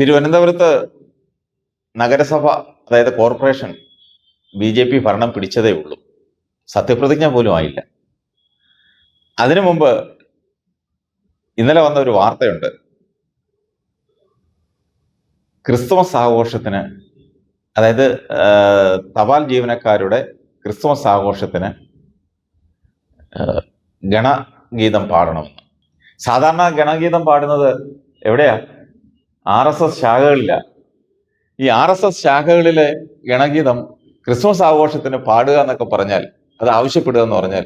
തിരുവനന്തപുരത്ത് നഗരസഭ അതായത് കോർപ്പറേഷൻ ബി ജെ പി ഭരണം പിടിച്ചതേ ഉള്ളൂ. സത്യപ്രതിജ്ഞ പോലും ആയില്ല. അതിനു മുമ്പ് ഇന്നലെ വന്ന ഒരു വാർത്തയുണ്ട്. ക്രിസ്തുമസ് ആഘോഷത്തിന് അതായത് തപാൽ ജീവനക്കാരുടെ ക്രിസ്തുമസ് ആഘോഷത്തിന് ഗണഗീതം പാടണമെന്ന് സാധാരണ ഗണഗീതം പാടുന്നത് എവിടെയാ? ആർ എസ് എസ് ശാഖകളില്ല. ഈ ആർ എസ് എസ് ശാഖകളിലെ ഗണഗീതം ക്രിസ്മസ് ആഘോഷത്തിന് പാടുക എന്നൊക്കെ പറഞ്ഞാൽ അത് ആവശ്യപ്പെടുക എന്ന് പറഞ്ഞാൽ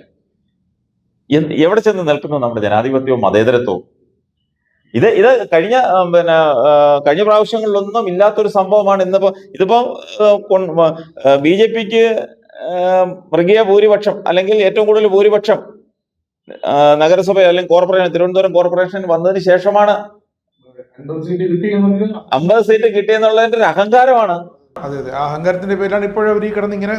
എവിടെ ചെന്ന് നിൽക്കുന്നു നമ്മുടെ ജനാധിപത്യവും മതേതരത്വവും? ഇത് ഇത് കഴിഞ്ഞ പിന്നെ കഴിഞ്ഞ പ്രാവശ്യങ്ങളിലൊന്നും ഇല്ലാത്തൊരു സംഭവമാണ് ഇന്നിപ്പോ ഇതിപ്പോ ബി ജെ പിക്ക് മൃഗീയ ഭൂരിപക്ഷം അല്ലെങ്കിൽ ഏറ്റവും കൂടുതൽ ഭൂരിപക്ഷം നഗരസഭ അല്ലെങ്കിൽ കോർപ്പറേഷൻ തിരുവനന്തപുരം കോർപ്പറേഷൻ വന്നതിന് ശേഷമാണ് അൻപത് സീറ്റ് കിട്ടി എന്നുള്ളത് അമ്പത് സീറ്റ് കിട്ടിയെന്നുള്ളതിന്റെ ഒരു അഹങ്കാരമാണ്. അതെ അതെ. ആ അഹങ്കാരത്തിന്റെ പേരിലാണ് ഇപ്പോഴും അവർ ഈ കിടന്ന് ഇങ്ങനെ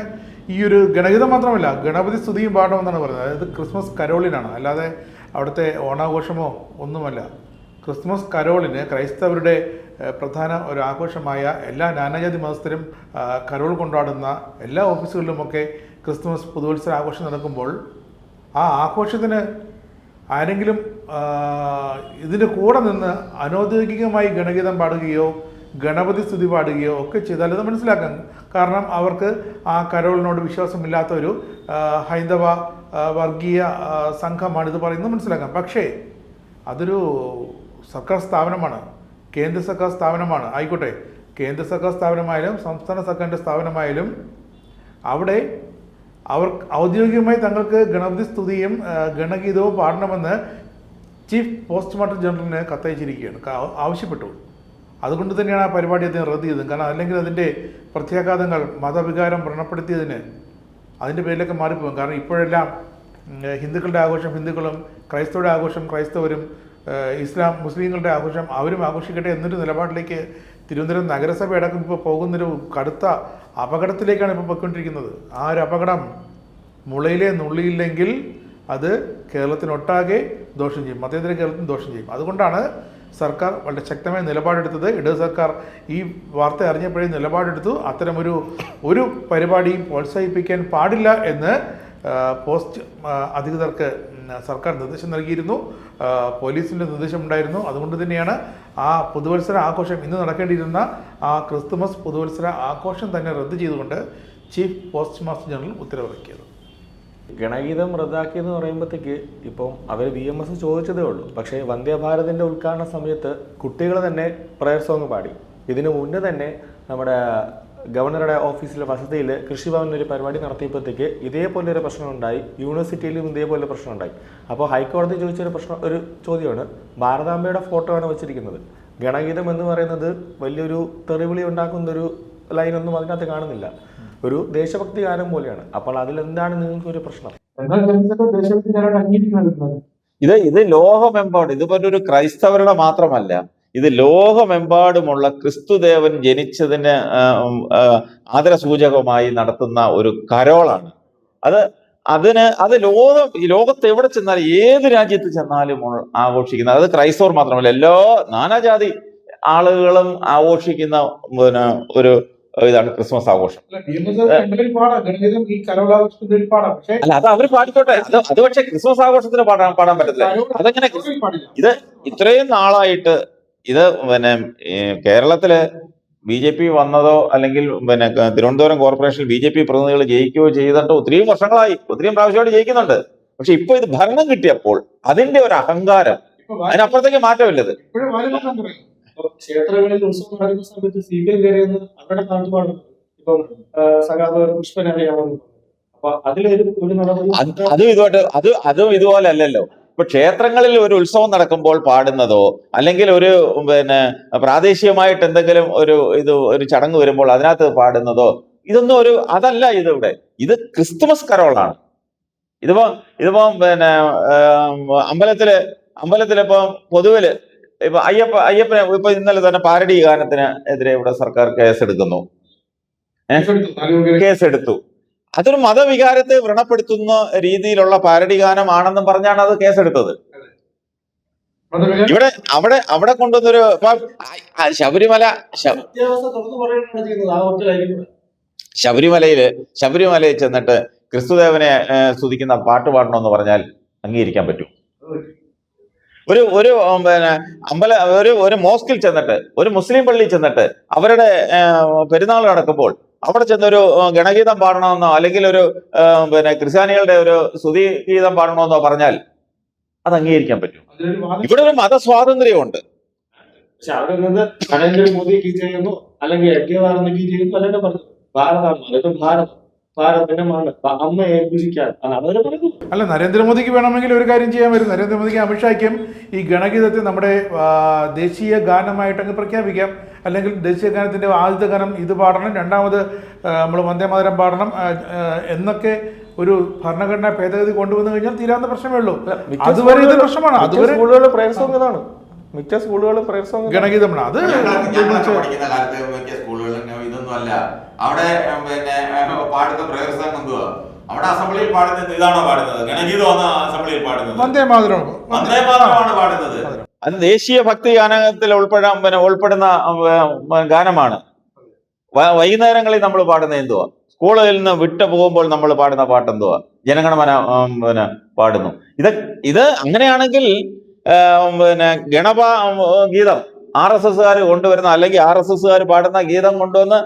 ഈ ഒരു ഗണഗീതം മാത്രമല്ല ഗണപതി സ്തുതിയും പാടണമെന്നാണ് പറയുന്നത്. അതായത് ക്രിസ്മസ് കരോളിനാണ്. അല്ലാതെ അവിടുത്തെ ഓണാഘോഷമോ ഒന്നുമല്ല. ക്രിസ്മസ് കരോളിന് ക്രൈസ്തവരുടെ പ്രധാന ഒരു ആഘോഷമായ എല്ലാ നാനാജാതി മതസ്ഥരും കരോൾ കൊണ്ടാടുന്ന എല്ലാ ഓഫീസുകളിലുമൊക്കെ ക്രിസ്മസ് പുതുവത്സര ആഘോഷം നടക്കുമ്പോൾ ആ ആഘോഷത്തിന് ആരെങ്കിലും ഇതിന്റെ കൂടെ നിന്ന് അനൗദ്യോഗികമായി ഗണഗീതം പാടുകയോ ഗണപതി സ്തുതി പാടുകയോ ഒക്കെ ചെയ്താൽ അത് മനസ്സിലാക്കാം. കാരണം അവർക്ക് ആ കരോളിനോട് വിശ്വാസമില്ലാത്ത ഒരു ഹൈന്ദവ വർഗീയ സംഘമാണ് ഇത് പറയുന്നത് മനസ്സിലാക്കാം. പക്ഷേ അതൊരു സർക്കാർ സ്ഥാപനമാണ്. കേന്ദ്ര സർക്കാർ സ്ഥാപനമാണ്. ആയിക്കോട്ടെ. കേന്ദ്ര സർക്കാർ സ്ഥാപനമായാലും സംസ്ഥാന സർക്കാരിന്റെ സ്ഥാപനമായാലും അവിടെ അവർ ഔദ്യോഗികമായി തങ്ങൾക്ക് ഗണപതി സ്തുതിയും ഗണഗീതവും പാടണമെന്ന് ചീഫ് പോസ്റ്റ്മോർട്ടം ജനറലിന് കത്തയച്ചിരിക്കുകയാണ്. ആവശ്യപ്പെട്ടു. അതുകൊണ്ട് തന്നെയാണ് ആ പരിപാടി അദ്ദേഹം റദ്ദ് ചെയ്തത്. കാരണം അല്ലെങ്കിൽ അതിന്റെ പ്രത്യാഘാതങ്ങൾ മതവികാരം വ്രണപ്പെടുത്തിയതിന് അതിന്റെ പേരിലൊക്കെ മാറിപ്പോകും. കാരണം ഇപ്പോഴെല്ലാം ഹിന്ദുക്കളുടെ ആഘോഷം ഹിന്ദുക്കളും ക്രൈസ്തവരുടെ ആഘോഷം ക്രൈസ്തവരും ഇസ്ലാം മുസ്ലിങ്ങളുടെ ആഘോഷം അവരും ആഘോഷിക്കട്ടെ എന്നൊരു നിലപാടിലേക്ക് തിരുവനന്തപുരം നഗരസഭ അടക്കം ഇപ്പോൾ പോകുന്നൊരു കടുത്ത അപകടത്തിലേക്കാണ് ഇപ്പോൾ പോയിക്കൊണ്ടിരിക്കുന്നത്. ആ ഒരു അപകടം മുളയിലെ നുള്ളിയില്ലെങ്കിൽ അത് കേരളത്തിനൊട്ടാകെ ദോഷം ചെയ്യും. മതേതര കേരളത്തിന് ദോഷം ചെയ്യും. അതുകൊണ്ടാണ് സർക്കാർ വളരെ ശക്തമായ നിലപാടെടുത്തത്. ഇടത് സർക്കാർ ഈ വാർത്ത അറിഞ്ഞപ്പോഴേ നിലപാടെടുത്തു. അത്തരമൊരു ഒരു പരിപാടിയും പ്രോത്സാഹിപ്പിക്കാൻ പാടില്ല എന്ന് പോസ്റ്റ് അധികൃതർക്ക് സർക്കാർ നിർദ്ദേശം നൽകിയിരുന്നു. പോലീസിന്റെ നിർദ്ദേശം നിർദ്ദേശമുണ്ടായിരുന്നു അതുകൊണ്ട് തന്നെയാണ് ആ പുതുവത്സര ആഘോഷം ഇന്ന് നടക്കേണ്ടിയിരുന്ന ആ ക്രിസ്തുമസ് പുതുവത്സര ആഘോഷം തന്നെ റദ്ദ് ചെയ്തുകൊണ്ട് ചീഫ് പോസ്റ്റ് മാസ്റ്റർ ജനറൽ ഉത്തരവിറക്കിയത്. ഗണഗീതം റദ്ദാക്കി എന്ന് പറയുമ്പോഴത്തേക്ക് ഇപ്പം അവർ ബി എം എസ് ചോദിച്ചതേ ഉള്ളൂ. പക്ഷേ വന്ദേഭാരതിന്റെ ഉദ്ഘാടന സമയത്ത് കുട്ടികൾ തന്നെ പ്രയർ സോങ് പാടി. ഇതിനു മുന്നേ തന്നെ നമ്മുടെ ഗവർണറുടെ ഓഫീസിലെ വസതിയിൽ കൃഷിഭവനിൽ ഒരു പരിപാടി നടത്തിയപ്പോഴത്തേക്ക് ഇതേപോലെ ഒരു പ്രശ്നം ഉണ്ടായി യൂണിവേഴ്സിറ്റിയിലും ഇതേപോലെ പ്രശ്നം ഉണ്ടായി അപ്പോൾ ഹൈക്കോടതി ചോദിച്ചൊരു പ്രശ്നം ഒരു ചോദ്യമാണ്. ഭാരതാംബയുടെ ഫോട്ടോ ആണ് വെച്ചിരിക്കുന്നത്. ഗണഗീതം എന്ന് പറയുന്നത് വലിയൊരു തെറിവിളി ഉണ്ടാക്കുന്ന ഒരു ലൈനൊന്നും അതിനകത്ത് കാണുന്നില്ല. ഒരു ദേശഭക്തി ഗാനം പോലെയാണ്. അപ്പോൾ അതിൽ എന്താണ് നിങ്ങൾക്ക് ഒരു പ്രശ്നം? ഇത് ഇത് ലോകമെമ്പാടും ഇതിപ്പോ ഒരു ക്രൈസ്തവരുടെ മാത്രമല്ല ഇത് ലോകമെമ്പാടുമുള്ള ക്രിസ്തുദേവൻ ജനിച്ചതിന് ആദരസൂചകമായി നടത്തുന്ന ഒരു കരോളാണ്. അത് അതിന് അത് ലോകം ഈ ലോകത്ത് എവിടെ ചെന്നാലും ഏത് രാജ്യത്ത് ചെന്നാലും ആഘോഷിക്കുന്ന അത് ക്രൈസ്തവർ മാത്രമല്ല എല്ലാ നാനാജാതി ആളുകളും ആഘോഷിക്കുന്ന പിന്നെ ഒരു ഇതാണ് ക്രിസ്മസ് ആഘോഷം. അല്ല അത് അവർ പാടിക്കോട്ടെ. അത് പക്ഷേ ക്രിസ്മസ് ആഘോഷത്തിന് പാടാൻ പാടാൻ പറ്റത്തില്ല. അതെങ്ങനെ ഇത് ഇത്രയും നാളായിട്ട് ഇത് പിന്നെ കേരളത്തിൽ ബി ജെ പി വന്നതോ അല്ലെങ്കിൽ പിന്നെ തിരുവനന്തപുരം കോർപ്പറേഷനിൽ ബി ജെ പി പ്രതിനിധികൾ ജയിക്കുകയോ ചെയ്തിട്ട് ഒത്തിരിയും വർഷങ്ങളായി ഒത്തിരിയും പ്രാവശ്യമായിട്ട് ജയിക്കുന്നുണ്ട്. പക്ഷെ ഇപ്പൊ ഇത് ഭരണം കിട്ടിയപ്പോൾ അതിന്റെ ഒരു അഹങ്കാരം അതിനപ്പുറത്തേക്ക് മാറ്റമില്ലത്. ക്ഷേത്രങ്ങളിൽ ഉത്സവം നടക്കുന്ന സമയത്ത് സി കയറിയെന്ന് അവരുടെ നാട്ടുപാടുന്നു ഇപ്പം സഖാവ് പുഷ്പൻ അറിയാമെന്ന് ഒരു അത് ഇതുമായിട്ട് അത് അതും ഇതുപോലെ അല്ലല്ലോ. ഇപ്പൊ ക്ഷേത്രങ്ങളിൽ ഒരു ഉത്സവം നടക്കുമ്പോൾ പാടുന്നതോ അല്ലെങ്കിൽ ഒരു പിന്നെ പ്രാദേശികമായിട്ട് എന്തെങ്കിലും ഒരു ഇത് ഒരു ചടങ്ങ് വരുമ്പോൾ അതിനകത്ത് പാടുന്നതോ ഇതൊന്നും ഒരു അതല്ല ഇതിവിടെ. ഇത് ക്രിസ്തുമസ് കരോളാണ്. ഇതിപ്പോ ഇതിപ്പോ പിന്നെ അമ്പലത്തിൽ അമ്പലത്തിലിപ്പോ പൊതുവിൽ ഇപ്പൊ അയ്യപ്പ അയ്യപ്പനെ ഇപ്പൊ ഇന്നലെ തന്നെ പാരഡി ഗാനത്തിന് എതിരെ ഇവിടെ സർക്കാർ കേസെടുക്കുന്നു. കേസെടുത്തു. കേസ് എടുത്തു? അതൊരു മതവികാരത്തെ വ്രണപ്പെടുത്തുന്ന രീതിയിലുള്ള പാരഡി ഗാനമാണെന്നും പറഞ്ഞാണ് അത് കേസെടുത്തത്. എടുത്തത് ഇവിടെ അവിടെ അവിടെ കൊണ്ടുവന്നൊരു ശബരിമല ശബരിമലയിൽ ശബരിമലയിൽ ചെന്നിട്ട് ക്രിസ്തുദേവനെ സ്തുതിക്കുന്ന പാട്ട് പാടണമെന്ന് പറഞ്ഞാൽ അംഗീകരിക്കാൻ പറ്റും. ഒരു ഒരു പിന്നെ അമ്പല ഒരു ഒരു മോസ്കിൽ ചെന്നിട്ട് ഒരു മുസ്ലിം പള്ളിയിൽ ചെന്നിട്ട് അവരുടെ പെരുന്നാൾ നടക്കുമ്പോൾ അവിടെ ചെന്നൊരു ഗണഗീതം പാടണമെന്നോ അല്ലെങ്കിൽ ഒരു പിന്നെ ക്രിസ്ത്യാനികളുടെ ഒരു സ്തുതി ഗീതം പാടണമെന്നോ പറഞ്ഞാൽ അത് അംഗീകരിക്കാൻ പറ്റും. ഇവിടെ ഒരു മതസ്വാതന്ത്ര്യമുണ്ട്. പക്ഷെ അവിടെ നിന്ന് നരേന്ദ്രമോദി കീ അല്ലെങ്കിൽ ഭാരതമാണ് ഭാരതം. ഏൽപ്പിക്കാൻ. അതാണ് പറയുന്നത് അല്ല നരേന്ദ്രമോദിക്ക് വേണമെങ്കിൽ ഒരു കാര്യം ചെയ്യാൻ വരും. നരേന്ദ്രമോദിക്ക് അമിത്ഷായ്ക്കും ഈ ഗണഗീതത്തെ നമ്മുടെ ദേശീയ ഗാനമായിട്ട് അങ്ങ് പ്രഖ്യാപിക്കാം. അല്ലെങ്കിൽ ദേശീയ ഗാനത്തിന്റെ ആദ്യത്തെ ഗാനം ഇത് പാടണം രണ്ടാമത് നമ്മൾ വന്ദേമാതരം പാടണം എന്നൊക്കെ ഒരു ഭരണഘടനാ ഭേദഗതി കൊണ്ടുവന്നു കഴിഞ്ഞാൽ തീരാവുന്ന പ്രശ്നമേ ഉള്ളൂ. അതുവരെ ഇത് പ്രശ്നമാണ്. അതുവരെ പ്രയർ സോങ് മിക്ക സ്കൂളുകളും പ്രയർ സോങ് ഗണഗീതമാണ് അത് പഠിക്കുന്ന കാലത്ത് മിക്ക സ്കൂളുകളിലും ഇതൊന്നും അല്ല. അവിടെ പിന്നെ പാടുന്ന പാടുന്ന സോങ് എന്തുവാ? അവിടെ അസംബ്ലിയിൽ പാടുന്നത് ഇതാണോ പാടുന്നത്? ഗണഗീതമാണ് അസംബ്ലിയിൽ പാടുന്നത്? വന്ദേമാതരം വന്ദേമാതരമാണ് പാടുന്നത്. അത് ദേശീയ ഭക്തി ഗാനത്തിൽ ഉൾപ്പെടാൻ പിന്നെ ഉൾപ്പെടുന്ന ഗാനമാണ്. വൈകുന്നേരങ്ങളിൽ നമ്മൾ പാടുന്ന എന്തുവാ? സ്കൂളിൽ നിന്ന് വിട്ടു പോകുമ്പോൾ നമ്മൾ പാടുന്ന പാട്ട് എന്തുവാ ജനഗണമന പിന്നെ പാടുന്നു. ഇത് ഇത് അങ്ങനെയാണെങ്കിൽ പിന്നെ ഗണപ ഗീതം. ആർ എസ് എസ്സുകാർ കൊണ്ടുവരുന്ന അല്ലെങ്കിൽ ആർ എസ് എസ്സുകാർ പാടുന്ന ഗീതം കൊണ്ടുവന്ന്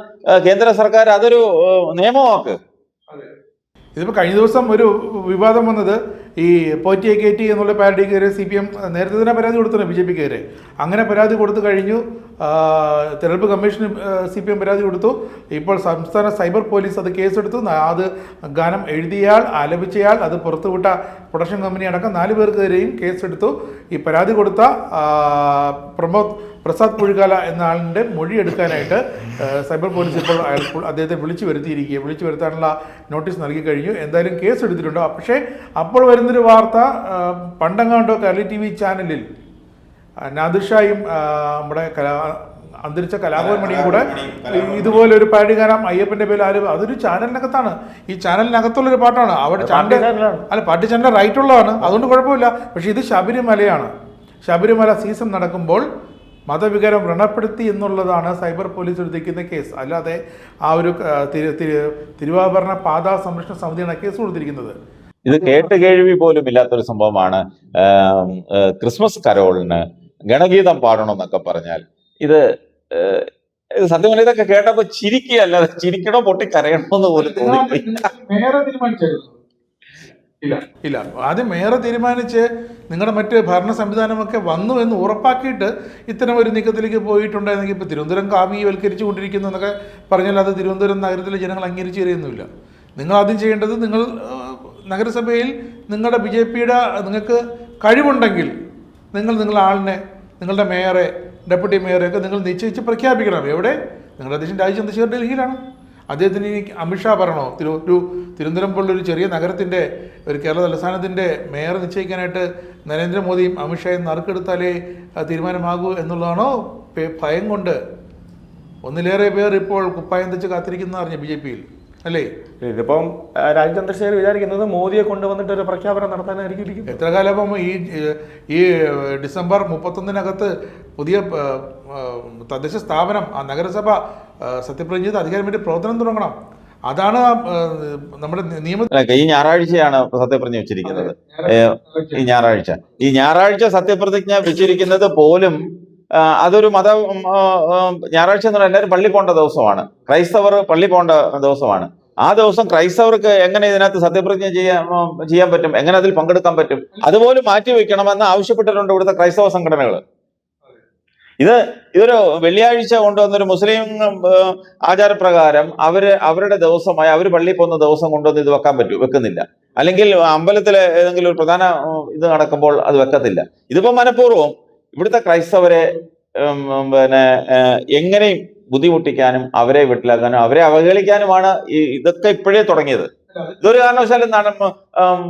കേന്ദ്ര സർക്കാർ അതൊരു നിയമമാക്ക്. ഇതിപ്പോൾ കഴിഞ്ഞ ദിവസം ഒരു വിവാദം വന്നത് ഈ പോറ്റിയെ കയറ്റി എന്നുള്ള പാരഡിക്കെതിരെ സി പി എം നേരത്തെ തന്നെ പരാതി കൊടുത്തിട്ടുണ്ട് ബി ജെ പിക്കെതിരെ. അങ്ങനെ പരാതി കൊടുത്തു കഴിഞ്ഞു. തെരഞ്ഞെടുപ്പ് കമ്മീഷന് സി പി എം പരാതി കൊടുത്തു. ഇപ്പോൾ സംസ്ഥാന സൈബർ പോലീസ് അത് കേസെടുത്തു. അത് ഗാനം എഴുതിയയാൾ ആലപിച്ചയാൾ അത് പുറത്തുവിട്ട പ്രൊഡക്ഷൻ കമ്പനി അടക്കം നാല് പേർക്കെതിരെയും കേസെടുത്തു. ഈ പരാതി കൊടുത്ത പ്രമോദ് പ്രസാദ് പുഴുകാല എന്ന ആളിന്റെ മൊഴി എടുക്കാനായിട്ട് സൈബർ പോലീസ് ഇപ്പോൾ അയാൾ അദ്ദേഹത്തെ വിളിച്ചു വരുത്തിയിരിക്കുക വിളിച്ചു വരുത്താനുള്ള നോട്ടീസ് നൽകി കഴിഞ്ഞു. എന്തായാലും കേസ് എടുത്തിട്ടുണ്ടോ. പക്ഷേ അപ്പോൾ വരുന്നൊരു വാർത്ത പണ്ടങ്ങാണ്ടോ കേരള ടി വി ചാനലിൽ നാദിർഷായും നമ്മുടെ കലാ അന്തരിച്ച കലാഭവൻ മണിയും കൂടെ ഇതുപോലെ ഒരു പാടി ഗാനം അയ്യപ്പന്റെ പേരിൽ ആരും അതൊരു ചാനലിനകത്താണ്. ഈ ചാനലിനകത്തുള്ളൊരു പാട്ടാണ്. അവിടെ ചാനൽ അല്ല പാട്ട് ചാനൽ റൈറ്റ് ഉള്ളതാണ് അതുകൊണ്ട് കുഴപ്പമില്ല. പക്ഷെ ഇത് ശബരിമലയാണ്. ശബരിമല സീസൺ നടക്കുമ്പോൾ മതവികാരം വ്രണപ്പെടുത്തി എന്നുള്ളതാണ് സൈബർ പോലീസ് എടുത്തിരിക്കുന്ന കേസ്. അല്ലാതെ ആ ഒരു തിരുവാഭരണ പാതാ സംരക്ഷണ സമിതിയാണ് കേസ് കൊടുത്തിരിക്കുന്നത്. ഇത് കേട്ട് കേൾവി പോലും ഇല്ലാത്തൊരു സംഭവമാണ്. ക്രിസ്മസ് കരോളിന് ഗണഗീതം പാടണമെന്നൊക്കെ പറഞ്ഞാൽ ഇത് സത്യം ഇതൊക്കെ കേട്ടപ്പോ ചിരിക്കുകയല്ല ചിരിക്കണോ പൊട്ടി കരയണോ എന്ന് പോലും തോന്നി ഇല്ല. ഇല്ല. ആദ്യം മേയർ തീരുമാനിച്ച് നിങ്ങളുടെ മറ്റ് ഭരണ സംവിധാനമൊക്കെ വന്നു എന്ന് ഉറപ്പാക്കിയിട്ട് ഇത്തരം ഒരു നീക്കത്തിലേക്ക് പോയിട്ടുണ്ടായിരുന്നെങ്കിൽ ഇപ്പോൾ തിരുവനന്തപുരം കാവ്യവൽക്കരിച്ചു കൊണ്ടിരിക്കുന്നു എന്നൊക്കെ പറഞ്ഞാൽ അത് തിരുവനന്തപുരം നഗരത്തിലെ ജനങ്ങൾ അംഗീകരിച്ചു തരുന്നില്ല നിങ്ങൾ ആദ്യം ചെയ്യേണ്ടത് നിങ്ങൾ നഗരസഭയിൽ നിങ്ങളുടെ ബി ജെ പിയുടെ നിങ്ങൾക്ക് കഴിവുണ്ടെങ്കിൽ നിങ്ങൾ നിങ്ങളുടെ ആളിനെ നിങ്ങളുടെ മേയറെ ഡെപ്യൂട്ടി മേയറെ ഒക്കെ നിങ്ങൾ നിശ്ചയിച്ച് പ്രഖ്യാപിക്കണം. എവിടെ? നിങ്ങളുടെ അധ്യക്ഷൻ രാജ്യ ചന്ദ്രശേഖർ ഡൽഹിയിലാണ്. അദ്ദേഹത്തിന് ഇനി അമിത്ഷാ പറയണോ? തിരു ഒരു തിരുവനന്തപുരം പോലുള്ള ഒരു ചെറിയ നഗരത്തിന്റെ ഒരു കേരള തലസ്ഥാനത്തിന്റെ മേയർ നിശ്ചയിക്കാനായിട്ട് നരേന്ദ്രമോദിയും അമിത്ഷായും നറുക്കെടുത്താലേ തീരുമാനമാകൂ എന്നുള്ളതാണോ ഭയം കൊണ്ട്? ഒന്നിലേറെ പേർ ഇപ്പോൾ കുപ്പായം തെച്ച് കാത്തിരിക്കുന്നതറിഞ്ഞു ബി ജെ പിയിൽ. അല്ലേ? ഇതിപ്പം ആ, രാജീവ് ചന്ദ്രശേഖർ വിചാരിക്കുന്നത് മോദിയെ കൊണ്ടുവന്നിട്ട് ഒരു പ്രഖ്യാപനം നടത്താനായിരിക്കും എത്ര കാലം ഈ ഈ ഡിസംബർ മുപ്പത്തൊന്നിനകത്ത് പുതിയ തദ്ദേശ സ്ഥാപനം ആ നഗരസഭ സത്യപ്രതിജ്ഞ ചെയ്ത് അധികാരം വേണ്ടി പ്രവർത്തനം തുടങ്ങണം. അതാണ് നമ്മുടെ നിയമം അല്ല, ഈ ഞായറാഴ്ചയാണ് സത്യപ്രതിജ്ഞ വെച്ചിരിക്കുന്നത്. ഈ ഞായറാഴ്ച. ഈ ഞായറാഴ്ച സത്യപ്രതിജ്ഞ വെച്ചിരിക്കുന്നത് പോലും അതൊരു മത ഞായറാഴ്ച എന്ന് പറഞ്ഞാൽ പള്ളി പോകേണ്ട ദിവസമാണ്. ക്രൈസ്തവർ പള്ളി പോകേണ്ട ദിവസമാണ്. ആ ദിവസം ക്രൈസ്തവർക്ക് എങ്ങനെ ഇതിനകത്ത് സത്യപ്രതിജ്ഞ ചെയ്യാൻ ചെയ്യാൻ പറ്റും? എങ്ങനെ അതിൽ പങ്കെടുക്കാൻ പറ്റും? അതുപോലും മാറ്റി വയ്ക്കണമെന്ന് ആവശ്യപ്പെട്ടിട്ടുണ്ട് ഇവിടുത്തെ ക്രൈസ്തവ സംഘടനകൾ ഇത് ഇതൊരു വെള്ളിയാഴ്ച കൊണ്ടുവന്നൊരു മുസ്ലിം ആചാരപ്രകാരം അവർ അവരുടെ ദിവസമായി അവർ പള്ളിയിൽ പോകുന്ന ദിവസം കൊണ്ടുവന്ന് ഇത് വെക്കാൻ പറ്റൂ വെക്കുന്നില്ല. അല്ലെങ്കിൽ അമ്പലത്തിലെ ഏതെങ്കിലും ഒരു പ്രധാന ഇത് നടക്കുമ്പോൾ അത് വെക്കത്തില്ല. ഇതിപ്പോ മനഃപൂർവം ഇവിടുത്തെ ക്രൈസ്തവരെ പിന്നെ എങ്ങനെയും ബുദ്ധിമുട്ടിക്കാനും അവരെ വീട്ടിലാക്കാനും അവരെ അവഹേളിക്കാനുമാണ് ഇതൊക്കെ ഇപ്പോഴേ തുടങ്ങിയത്. ഇതൊരു കാരണവശാലും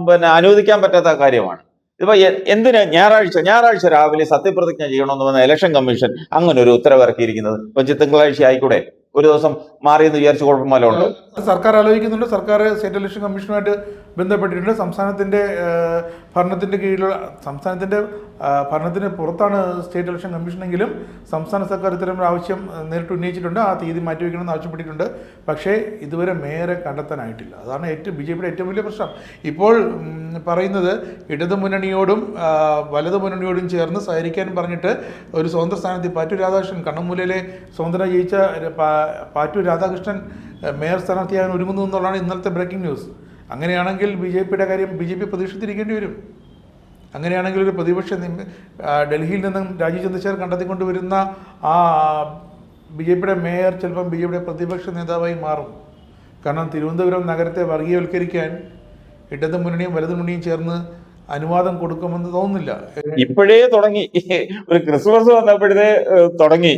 പിന്നെ അനുവദിക്കാൻ പറ്റാത്ത കാര്യമാണ്. ഇപ്പൊ എന്തിന് ഞായറാഴ്ച ഞായറാഴ്ച രാവിലെ സത്യപ്രതിജ്ഞ ചെയ്യണമെന്ന് പറഞ്ഞ ഇലക്ഷൻ കമ്മീഷൻ അങ്ങനെ ഒരു ഉത്തരവിറക്കിയിരിക്കുന്നത്. ഇപ്പൊ തിങ്കളാഴ്ച ആയിക്കൂടെ? ഒരു ദിവസം മാറിയെന്ന് വിചാരിച്ച് കുഴപ്പമല്ല ഉണ്ടോ. സർക്കാർ ആലോചിക്കുന്നുണ്ട്. സർക്കാർ സ്റ്റേറ്റ് ഇലക്ഷൻ കമ്മീഷനുമായിട്ട് ബന്ധപ്പെട്ടിട്ടുണ്ട്. സംസ്ഥാനത്തിന്റെ ഭരണത്തിന്റെ കീഴിലുള്ള സംസ്ഥാനത്തിന്റെ ഭരണത്തിന് പുറത്താണ് സ്റ്റേറ്റ് ഇലക്ഷൻ കമ്മീഷനെങ്കിലും സംസ്ഥാന സർക്കാർ ഇത്തരം ആവശ്യം നേരിട്ട് ഉന്നയിച്ചിട്ടുണ്ട്. ആ തീയതി മാറ്റിവെക്കണമെന്ന് ആവശ്യപ്പെട്ടിട്ടുണ്ട്. പക്ഷേ ഇതുവരെ മേയറെ കണ്ടെത്താനായിട്ടില്ല. അതാണ് ഏറ്റവും ബി ജെ പിയുടെ ഏറ്റവും വലിയ പ്രശ്നം. ഇപ്പോൾ പറയുന്നത് ഇടതു മുന്നണിയോടും വലതു മുന്നണിയോടും ചേർന്ന് സഹകരിക്കാൻ പറഞ്ഞിട്ട് ഒരു സ്വതന്ത്ര സ്ഥാനാർത്ഥി പാറ്റൂർ രാധാകൃഷ്ണൻ കണ്ണമൂലയിലെ സ്വതന്ത്ര ജയിച്ച പാറ്റൂർ രാധാകൃഷ്ണൻ മേയർ സ്ഥാനാർത്ഥിയാകാൻ ഒരുങ്ങുന്നു എന്നുള്ളതാണ് ഇന്നലത്തെ ബ്രേക്കിംഗ് ന്യൂസ്. അങ്ങനെയാണെങ്കിൽ ബി ജെ പിയുടെ കാര്യം ബി ജെ പി പ്രതീക്ഷിച്ചിരിക്കേണ്ടി വരും. അങ്ങനെയാണെങ്കിൽ ഒരു പ്രതിപക്ഷ ഡൽഹിയിൽ നിന്നും രാജീവ് ചന്ദ്രശേഖർ കണ്ടെത്തിക്കൊണ്ടുവരുന്ന ആ ബി ജെ പിയുടെ മേയർ ചിലപ്പം ബി ജെ പിയുടെ പ്രതിപക്ഷ നേതാവായി മാറും. കാരണം തിരുവനന്തപുരം നഗരത്തെ വർഗീയവൽക്കരിക്കാൻ ഇടതു മുന്നണിയും വലതു മുന്നണിയും ചേർന്ന് അനുവാദം കൊടുക്കുമെന്ന് തോന്നുന്നില്ല. ഇപ്പോഴേ തുടങ്ങി. ഒരു ക്രിസ്മസ് വന്നപ്പോഴേ തുടങ്ങി.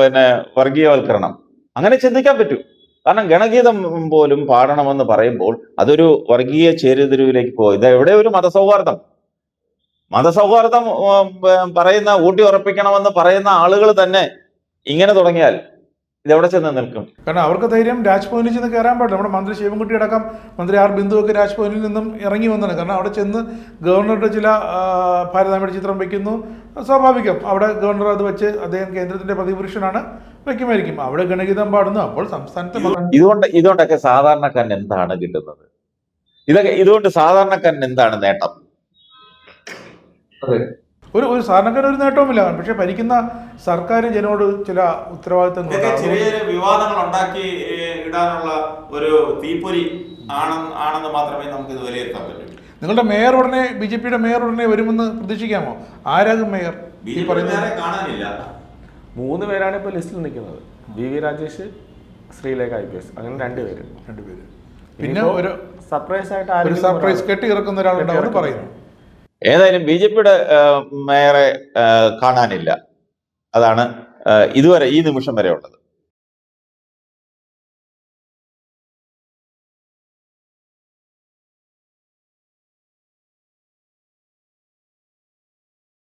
പിന്നെ വർഗീയവൽക്കരണം. അങ്ങനെ ചിന്തിക്കാൻ പറ്റൂ. കാരണം ഗണഗീതം പോലും പാടണമെന്ന് പറയുമ്പോൾ അതൊരു വർഗീയ ചേരുതിരിവിലേക്ക് പോകും ഇത് എവിടെ ഒരു മതസൗഹാർദ്ദം. മതസൗഹാർദ്ദം പറയുന്ന ഊട്ടി ഉറപ്പിക്കണമെന്ന് പറയുന്ന ആളുകൾ തന്നെ ഇങ്ങനെ തുടങ്ങിയാൽ ഇതെവിടെ ചെന്ന് നിൽക്കും? കാരണം അവർക്ക് ധൈര്യം രാജ്ഭവനിൽ ചെന്ന് കയറാൻ പാടില്ല. നമ്മുടെ മന്ത്രി ശിവൻകുട്ടി അടക്കം മന്ത്രി ആർ ബിന്ദു ഒക്കെ രാജ്ഭവനിൽ നിന്നും ഇറങ്ങി വന്നതാണ്. കാരണം അവിടെ ചെന്ന് ഗവർണറുടെ ചില ആ, ഭാരതാംബയുടെ ചിത്രം വയ്ക്കുന്നു സ്വാഭാവികം. അവിടെ ഗവർണർ അത് വെച്ച് അദ്ദേഹം കേന്ദ്രത്തിന്റെ പ്രതിപുരുഷനാണ് വയ്ക്കുമായിരിക്കും. അവിടെ ഗണഗീതം പാടുന്നു അപ്പോൾ സംസ്ഥാനത്തെ ഇതുകൊണ്ട് ഇതുകൊണ്ടൊക്കെ സാധാരണക്കാരൻ എന്താണ് കിട്ടുന്നത്? ഇതൊക്കെ ഇതുകൊണ്ട് സാധാരണക്കാരൻ എന്താണ് നേട്ടം? ഒരു ഒരു സാധാരണക്കാരൻ ഒരു നേട്ടവുമില്ല. പക്ഷെ ഭരിക്കുന്ന സർക്കാർ ജനോട് ചില ഉത്തരവാദിത്തങ്ങൾ ചെറിയ ചെറിയ വിവാദങ്ങൾ ഉണ്ടാക്കി ഇടാനുള്ള ഒരു തീപ്പൊരി ആണെന്ന് ആണെന്ന് മാത്രമേ നമുക്ക് ഇത് വിലയിരുത്താൻ പറ്റൂ. നിങ്ങളുടെ മേയർ ഉടനെ ബി ജെ പിയുടെ മേയർ ഉടനെ വരുമെന്ന് പ്രതീക്ഷിക്കാമോ? ആരാകും മേയർ? ബി ഈ ജെ പി കാണാനില്ല. മൂന്ന് പേരാണ് ഇപ്പോൾ ലിസ്റ്റിൽ നിൽക്കുന്നത്. V V Rajesh Sreelekha I P S. അങ്ങനെ രണ്ട് പേര്. രണ്ട് പേര് പിന്നെ ഒരു സർപ്രൈസ് ആയിട്ട് ഒരു സർപ്രൈസ് ഒരാൾ- കെട്ടി ഇറക്കുന്ന ഒരാളുണ്ടാവും പറയുന്നു. ഏതായാലും ബി ജെ പിയുടെ മേയറെ കാണാനില്ല. അതാണ് ഇതുവരെ ഈ നിമിഷം വരെ ഉള്ളത്.